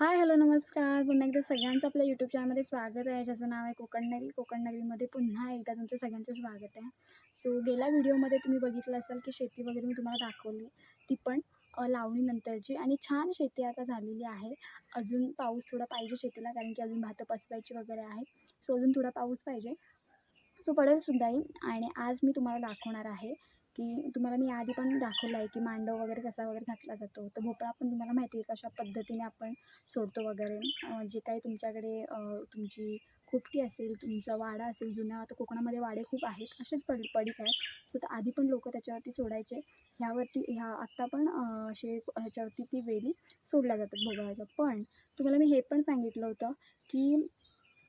Hi hello नमस्कार. पुन्हा एकदा सगळ्यांचं आपल्या यूट्यूब चॅनलमध्ये स्वागत आहे. ज्याचं नाव आहे कोकणनगरी कोकणनगरीमध्ये पुन्हा एकदा तुमचं सगळ्यांचं स्वागत आहे. सो गेल्या व्हिडिओमध्ये तुम्ही बघितलं असाल की शेती वगैरे मी तुम्हाला दाखवली. ती पण लावणीनंतरची आणि छान शेती आता झालेली आहे. अजून पाऊस थोडा पाहिजे शेतीला कारण की अजून भातं पसवायची वगैरे आहे. सो अजून थोडा पाऊस पाहिजे. सो पडेल सुद्धाही आणि आज मी तुम्हाला दाखवणार आहे की तुम्हाला मी आधी पण दाखवलं आहे की मांडव वगैरे कसा वगैरे घातला जातो. तर भोपळा पण तुम्हाला माहिती आहे कशा पद्धतीने आपण सोडतो वगैरे. जे काही तुमच्याकडे तुमची खुपटी असेल तुमचा वाडा असेल जुन्या आता कोकणामध्ये वाडे खूप आहेत असेच पड पडीक आहेत. सो तर आधी पण लोक त्याच्यावरती सोडायचे. ह्यावरती ह्या आत्ता पण असे ह्याच्यावरती ती वेली सोडल्या जातात भोपळ्याचं पण तुम्हाला मी हे पण सांगितलं होतं की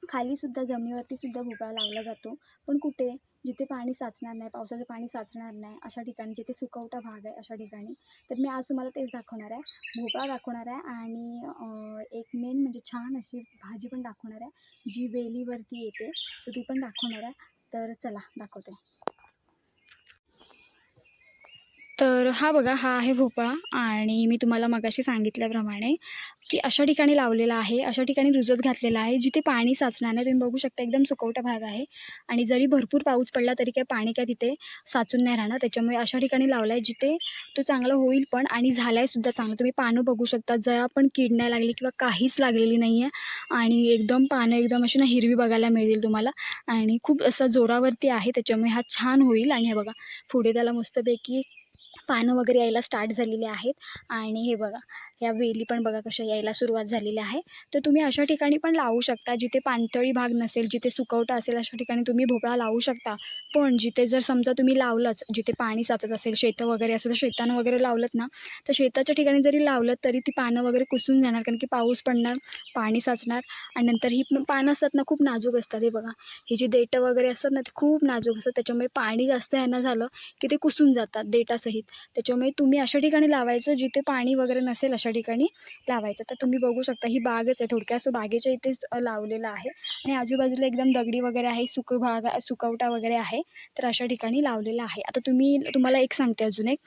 खालीसुद्धा जमिनीवरतीसुद्धा भोपळा लावला जातो. पण कुठे? जिथे पाणी साचणार नाही पावसाचं पाणी साचणार नाही अशा ठिकाणी जिथे सुकवटा भाग आहे अशा ठिकाणी. तर मी आज तुम्हाला तेच दाखवणार आहे. भोपळा दाखवणार आहे आणि एक मेन म्हणजे छान अशी भाजी पण दाखवणार आहे जी वेलीवरती येते. सो ती पण दाखवणार आहे. तर चला दाखवते. तर हा बघा हा आहे भोपळा आणि मी तुम्हाला मगाशी सांगितल्याप्रमाणे की अशा ठिकाणी लावलेला आहे अशा ठिकाणी रुजत घातलेला आहे जिथे पाणी साचणार नाही. तुम्ही बघू शकता एकदम सुकवटा भाग आहे. आणि जरी भरपूर पाऊस पडला तरी काय पाणी काय तिथे साचून नाही राहणार. त्याच्यामुळे अशा ठिकाणी लावला आहे जिथे तो चांगला होईल पण आणि झाला आहे सुद्धा चांगलं. तुम्ही पानं बघू शकता जरा पण कीड नाही लागली किंवा काहीच लागलेली नाही आहे आणि एकदम पानं एकदम अशी ना हिरवी बघायला मिळतील तुम्हाला. आणि खूप असं जोरावरती आहे त्याच्यामुळे हा छान होईल. आणि हे बघा पुढे त्याला मस्तपैकी पानं वगैरे यायला स्टार्ट झालेली आहेत. आणि हे बघा या वेली पण बघा कशा यायला सुरुवात झालेली आहे. तर तुम्ही अशा ठिकाणी पण लावू शकता. जिथे पाणतळी भाग नसेल जिथे सुकवटा असेल अशा ठिकाणी तुम्ही भोपळा लावू शकता. पण जिथे जर समजा तुम्ही लावलंच जिथे पाणी साचत असेल शेतं वगैरे असेल तर शेतानं वगैरे लावलं ना तर शेताच्या ठिकाणी जरी लावलं तरी ती पानं वगैरे कुसून जाणार कारण की पाऊस पडणार पाणी साचणार आणि नंतर ही पानं असतात ना खूप नाजूक असतात हे बघा. ही जी देठं वगैरे असतात ना ती खूप नाजूक असतात. त्याच्यामुळे पाणी जास्त यांना झालं की ते कुसून जातात देटासहित. त्याच्यामुळे तुम्ही अशा ठिकाणी लावायचं जिथे पाणी वगैरे नसेल अशा ठिकाणी लावायचं. तर तुम्ही बघू शकता ही बागच आहे. थोडक्या सो बागेच्या इथेच लावलेलं आहे. आणि आजूबाजूला एकदम दगडी वगैरे आहे सुक भाग सुकवटा वगैरे आहे. तर अशा ठिकाणी लावलेलं आहे. आता तुम्ही तुम्हाला एक सांगते अजून एक.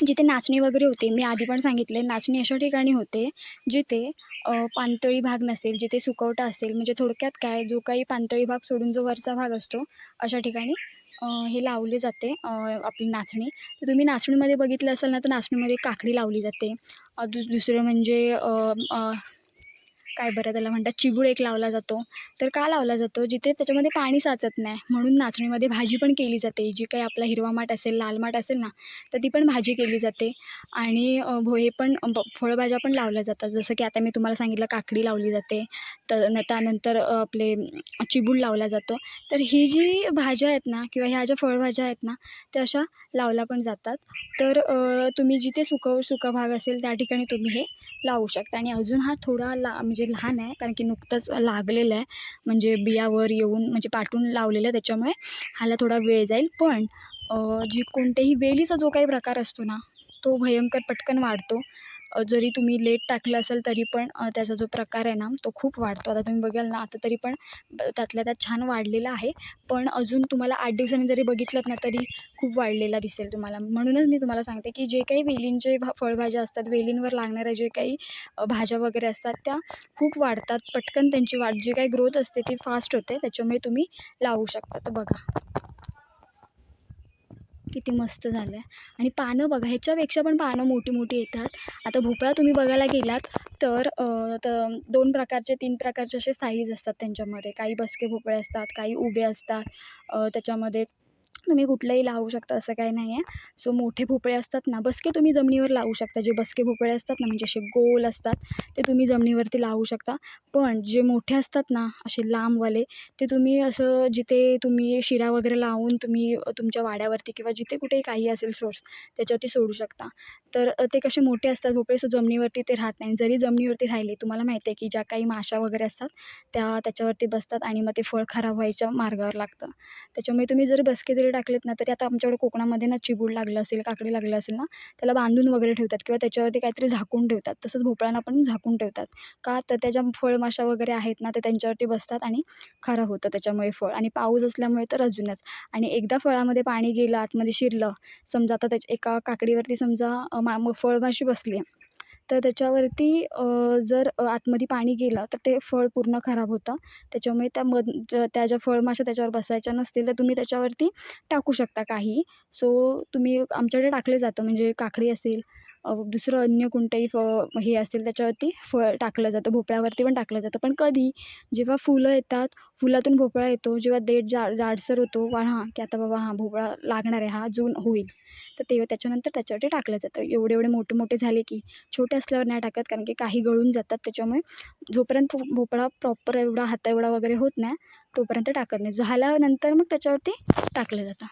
जिथे नाचणी वगैरे होते मी आधी पण सांगितले नाचणी अशा ठिकाणी होते जिथे अ, पाणतळी भाग नसेल जिथे सुकवटा असेल म्हणजे थोडक्यात काय जो काही पाणतळी भाग सोडून जो वरचा भाग असतो अशा ठिकाणी हे लावले जाते आपली नाचणी. तर तुम्ही नाचणीमध्ये बघितलं असेल ना तर नाचणीमध्ये काकडी लावली जाते. दुसरं म्हणजे काय बरं त्याला म्हणतात चिबूड एक लावला जातो. तर का लावला जातो? जिथे त्याच्यामध्ये पाणी साचत नाही म्हणून नाचणीमध्ये भाजी पण केली जाते. जी काही आपला हिरवा माठ असेल लाल माठ असेल ना तर ती पण भाजी केली जाते. आणि भो हे पण फळभाज्या पण लावल्या जातात. जसं की आता मी तुम्हाला सांगितलं काकडी लावली जाते. तर न त्यानंतर आपले चिबूड लावला जातो. तर ही जी भाज्या आहेत ना किंवा ह्या ज्या फळभाज्या आहेत ना त्या अशा लावल्या पण जातात. तर तुम्ही जिथे सुकव सुका भाग असेल त्या ठिकाणी तुम्ही हे लावू शकता. आणि अजून हा थोडा ला म्हणजे लहान आहे कारण की नुकतंच लागलेलं आहे. म्हणजे बियावर येऊन म्हणजे पाठून लावलेलं आहे त्याच्यामुळे ह्याला थोडा वेळ जाईल. पण जी कोणत्याही वेलीचा जो काही प्रकार असतो ना तो भयंकर पटकन वाढतो. जरी तुम्ही लेट टाकलं असेल तरी पण त्याचा जो प्रकार आहे ना तो खूप वाढतो. आता तुम्ही बघाल ना आता तरी पण त्यातल्या त्यात छान वाढलेला आहे. पण अजून तुम्हाला आठ दिवसांनी जरी बघितलं ना तरी खूप वाढलेला दिसेल तुम्हाला. म्हणूनच मी तुम्हाला सांगते की जे काही वेलींचे भा फळभाज्या असतात वेलींवर लागणाऱ्या जे काही भाज्या वगैरे असतात त्या खूप वाढतात. पटकन त्यांची वाढ जी काही ग्रोथ असते ती फास्ट होते त्याच्यामुळे तुम्ही लावू शकता. तर बघा. किती मस्त झालं आहे आणि पानं बघा ह्याच्यापेक्षा पण पानं मोठी मोठी येतात. आता भोपळा तुम्ही बघायला गेलात तर तर दोन प्रकारचे तीन प्रकारचे असे साईज असतात त्यांच्यामध्ये. काही बसके भोपळे असतात काही उभे असतात. त्याच्यामध्ये तुम्ही कुठलंही लावू शकता असं काही नाही आहे सो मोठे भोपळे असतात ना बसके तुम्ही जमिनीवर लावू शकता. जे बसके भोपळे असतात ना म्हणजे असे गोल असतात ते तुम्ही जमिनीवरती लावू शकता. पण जे मोठे असतात ना असे लांबवाले ते तुम्ही असं जिथे तुम्ही शिरा वगैरे लावून तुम्ही तुमच्या वाड्यावरती किंवा जिथे कुठेही काही असेल सोर्स त्याच्यावरती सोडू शकता. तर ते कसे मोठे असतात भोपळे सो जमिनीवरती ते राहत नाही. जरी जमिनीवरती राहिले तुम्हाला माहिती आहे की ज्या काही माशा वगैरे असतात त्या त्याच्यावरती बसतात आणि मग ते फळ खराब व्हायच्या मार्गावर लागतं. त्याच्यामुळे तुम्ही जर बसके जरी टाकलेत ना तरी आता आमच्याकडे कोकणामध्ये ना चिबूड लागलं असेल काकडी लागलं असेल ना त्याला बांधून वगैरे ठेवतात किंवा त्याच्यावरती काहीतरी झाकून ठेवतात. तसंच भोपळ्यांना पण झाकून ठेवतात. का? तर त्याच्या फळमाशा वगैरे आहेत ना ते त्यांच्यावरती बसतात आणि खराब होतं त्याच्यामुळे फळ. आणि पाऊस असल्यामुळे तर अजूनच. आणि एकदा फळामध्ये पाणी गेलं आतमध्ये शिरलं समजा आता त्याच्या एका काकडीवरती समजा मा फळमाशी बसली तर त्याच्यावरती जर आतमध्ये पाणी गेलं तर ते फळ पूर्ण खराब होतं. त्याच्यामुळे त्या मध ज त्या ज्या फळमाशा त्याच्यावर बसायच्या नसतील तर तुम्ही त्याच्यावरती टाकू शकता काही. सो तुम्ही आमच्याकडे टाकले जातं. म्हणजे काकडी असेल दुसरं अन्य कोणतंही फ हे असेल त्याच्यावरती फळ टाकलं जातं. भोपळ्यावरती पण टाकलं जातं. पण कधी जेव्हा फुलं येतात फुलातून भोपळा येतो जेव्हा देठ जा जाडसर होतो वा हां की आता बाबा हां भोपळा लागणार आहे हा अजून होईल. तर तेव्हा त्याच्यानंतर त्याच्यावरती टाकलं जातं. एवढे एवढे मोठे मोठे झाले की छोटे असल्यावर नाही टाकत कारण की काही गळून जातात त्याच्यामुळे जोपर्यंत भोपळा प्रॉपर एवढा हाता एवढा वगैरे होत नाही तोपर्यंत टाकत नाही. झाल्यानंतर मग त्याच्यावरती टाकलं जातं.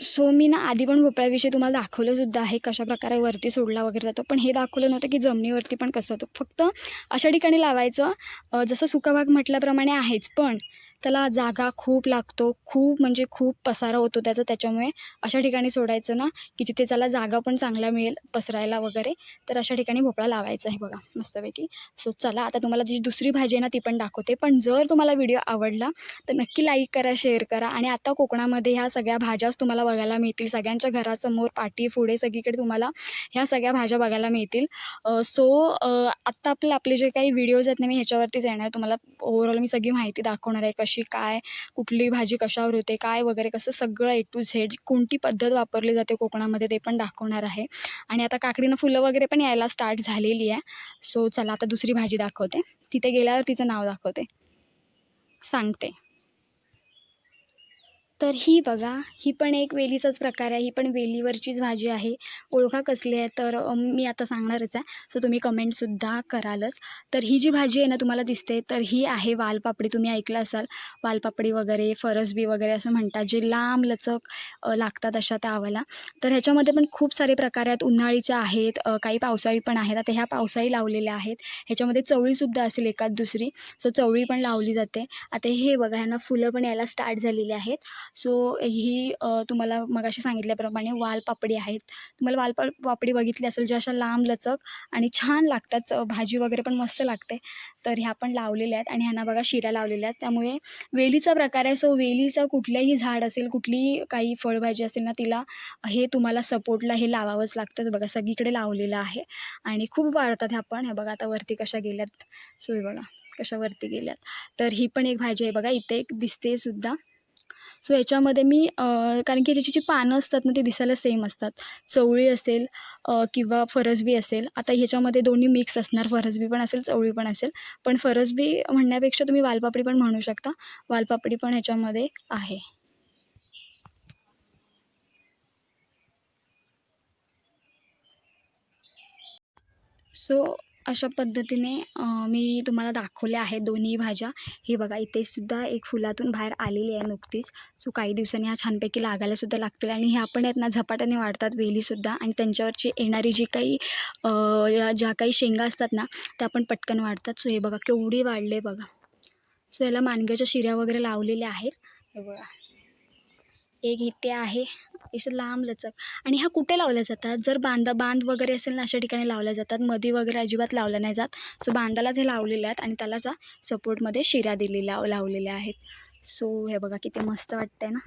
सो मी ना आधी पण भोपळ्याविषयी तुम्हाला दाखवलं सुद्धा आहे कशा प्रकारे वरती सोडला वगैरे जातो. पण हे दाखवलं नव्हतं की जमिनीवरती पण कसं होतं. फक्त अशा ठिकाणी लावायचं जसं सुका भाग म्हटल्याप्रमाणे आहेच. पण त्याला जागा खूप लागतो खूप म्हणजे खूप पसारा होतो त्याचा त्याच्यामुळे अशा ठिकाणी सोडायचं ना की जिथे त्याला जागा पण चांगला मिळेल पसरायला वगैरे तर अशा ठिकाणी भोपळा लावायचा आहे बघा मस्तपैकी. सो चला आता तुम्हाला जी दुसरी भाजी आहे ना ती पण दाखवते. पण जर तुम्हाला व्हिडिओ आवडला तर नक्की लाईक करा शेअर करा. आणि आता कोकणामध्ये ह्या सगळ्या भाज्याच तुम्हाला बघायला मिळतील. सगळ्यांच्या घरासमोर पाठी पुढे सगळीकडे तुम्हाला ह्या सगळ्या भाज्या बघायला मिळतील. सो आत्ता आपले आपले जे काही व्हिडिओज आहेत ना मी ह्याच्यावरतीच येणार. तुम्हाला ओव्हरऑल मी सगळी माहिती दाखवणार आहे कशी काय कुठली भाजी कशावर होते काय वगैरे कसं सगळं ए टू झेड कोणती पद्धत वापरली जाते कोकणामध्ये ते पण दाखवणार आहे. आणि आता काकडीनं फुलं वगैरे पण यायला स्टार्ट झालेली आहे. सो चला आता दुसरी भाजी दाखवते. तिथे गेल्यावर तिचं नाव दाखवते. सांगते. तर ही बघा ही पण एक वेलीचाच प्रकार आहे. ही पण वेलीवरचीच भाजी आहे. ओळखा कसली आहे तर मी आता सांगणारच आहे. सो तुम्ही कमेंटसुद्धा करालच. तर ही जी भाजी आहे ना तुम्हाला दिसते. तर ही आहे वालपापडी. तुम्ही ऐकलं असाल. वालपापडी वगैरे फरसबी वगैरे असं म्हणतात जे लांब लचक लागतात अशा त्या तर ह्याच्यामध्ये पण खूप सारे प्रकार आहेत. उन्हाळीच्या आहेत काही पावसाळी पण आहेत. आता ह्या पावसाळी लावलेल्या आहेत. ह्याच्यामध्ये चवळीसुद्धा असेल एकाच दुसरी. सो चवळी पण लावली जाते. आता हे बघा ह्यांना फुलं पण यायला स्टार्ट झालेली आहेत. सो ही तुम्हाला मगाशी सांगितल्याप्रमाणे वालपापडी आहेत. तुम्हाला वालपा पापडी बघितली असेल ज्या अशा लांब लचक आणि छान लागतात. भाजी वगैरे पण मस्त लागते. तर ह्या पण लावलेल्या आहेत आणि ह्यांना बघा शिऱ्या लावलेल्या आहेत. त्यामुळे वेलीचा प्रकार आहे. सो वेलीचं कुठलंही झाड असेल कुठलीही काही फळभाजी असेल ना तिला हे तुम्हाला सपोर्टला हे लावावंच लागतं. बघा सगळीकडे लावलेलं आहे आणि खूप वाढतात ह्या पण. हे बघा आता वरती कशा गेल्यात. सो हे बघा कशा वरती गेल्यात. तर ही पण एक भाजी आहे. बघा इथे एक दिसते सुद्धा सो याच्यामध्ये मी कारण की त्याची जी पानं असतात ना ती दिसायला सेम असतात. चवळी असेल किंवा फरसबी असेल आता ह्याच्यामध्ये दोन्ही मिक्स असणार. फरसबी पण असेल चवळी पण असेल. पण फरसबी म्हणण्यापेक्षा तुम्ही वालपापडी पण म्हणू शकता. वालपापडी पण ह्याच्यामध्ये आहे. सो अशा पद्धतीने मी तुम्हाला दाखवल्या आहेत दोन्ही भाज्या. हे बघा इथे सुद्धा एक फुलातून बाहेर आलेली आहे नुकतीच. सो काही दिवसांनी ह्या छानपैकी लागायलासुद्धा लागतील आणि ह्या पण आहेत ना झपाट्याने वाढतात वेलीसुद्धा आणि त्यांच्यावरची येणारी जी काही या ज्या काही शेंगा असतात ना त्या पण पटकन वाढतात. सो हे बघा केवढी वाढले बघा. सो याला मानग्याच्या शिऱ्या वगैरे लावलेल्या आहेत. हे बघा. एक इथे आहे असं लांब लचक. आणि ह्या कुठे लावल्या जातात? जर बांधा बांध वगैरे असेल ना अशा ठिकाणी लावल्या जातात. मधी वगैरे अजिबात लावल्या नाही जात. सो बांधालाच हे लावलेले आहेत आणि त्याला जा सपोर्टमध्ये शिऱ्या दिलेल्या लावलेल्या आहेत. सो हे बघा किती मस्त वाटतंय ना?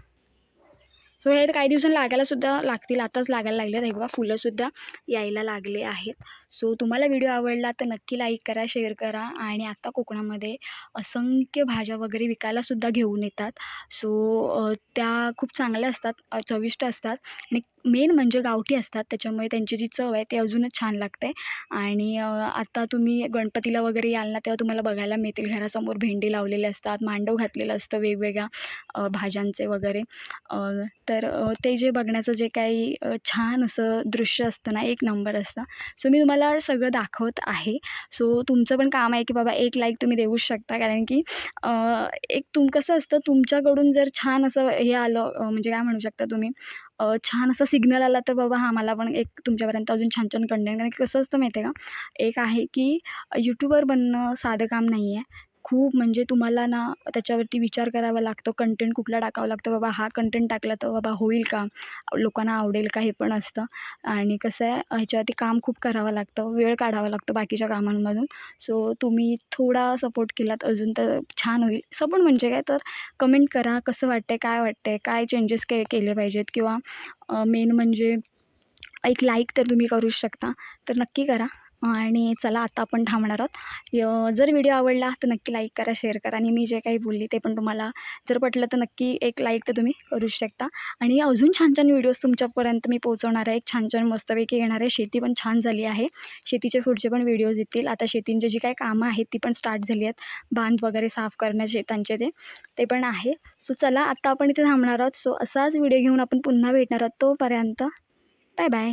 सो हे काही दिवसांनी लागायला सुद्धा लागतील. आताच लागायला लागले हे बघा फुलंसुद्धा यायला लागले आहेत. सो तुम्हाला व्हिडिओ आवडला तर नक्की लाईक करा शेअर करा आणि आता कोकणामध्ये असंख्य भाज्या वगैरे विकायलासुद्धा घेऊन येतात. सो त्या खूप चांगल्या असतात चविष्ट असतात. आणि मेन म्हणजे गावठी असतात त्याच्यामुळे त्यांची जी चव आहे ती अजूनच छान लागते. आणि आता तुम्ही गणपतीला वगैरे याल ना तेव्हा तुम्हाला बघायला मिळतील. घरासमोर भेंडी लावलेले असतात मांडव घातलेलं असतं वेगवेगळ्या भाज्यांचे वगैरे. तर ते जे बघण्याचं जे काही छान असं दृश्य असतं ना एक नंबर असतं. सो मी तुम्हाला सगळं दाखवत आहे. सो तुमचं पण काम आहे की बाबा एक लाईक तुम्ही देऊच शकता. कारण की एक तुम कसं असतं तुमच्याकडून जर छान असं हे आलं म्हणजे काय म्हणू शकता तुम्ही छान असा सिग्नल आला तर बाबा हा मला पण एक तुमच्यापर्यंत अजून छान छान कंटेंट कारण की कसं असतं माहिती आहे का एक आहे की यूट्यूबर बनणं साधं काम नाही आहे खूप म्हणजे तुम्हाला ना त्याच्यावरती विचार करावा लागतो कंटेंट कुठला टाकावा लागतो बाबा हा कंटेंट टाकला तर बाबा होईल का? लोकांना आवडेल का हे पण असतं. आणि कसं आहे ह्याच्यावरती काम खूप करावं लागतं वेळ काढावा लागतो बाकीच्या कामांमधून. सो तुम्ही थोडा सपोर्ट केलात अजून तर छान होईल. सपोर्ट म्हणजे काय तर कमेंट करा कसं वाटतंय काय वाटतंय काय चेंजेस के केले पाहिजेत किंवा मेन म्हणजे एक लाईक तर तुम्ही करूच शकता. तर नक्की करा. आणि चला आता आपण थांबणार आहोत. जर व्हिडिओ आवडला तर नक्की लाईक करा शेअर करा आणि मी जे काही बोलली ते पण तुम्हाला जर पटलं तर नक्की एक लाईक तर तुम्ही करूच शकता. आणि अजून छान छान व्हिडिओज तुमच्यापर्यंत मी पोहोचवणार आहे. एक छान छान मस्तपैकी येणार आहे. शेती पण छान झाली आहे. शेतीचे पुढचे पण व्हिडिओज येतील. आता शेतींचे जी काही कामं आहेत ती पण स्टार्ट झाली आहेत. बांध वगैरे साफ करणं शेतांचे ते ते पण आहे. सो चला आत्ता आपण इथे थांबणार आहोत. सो असाच व्हिडिओ घेऊन आपण पुन्हा भेटणार आहोत तोपर्यंत. Bye bye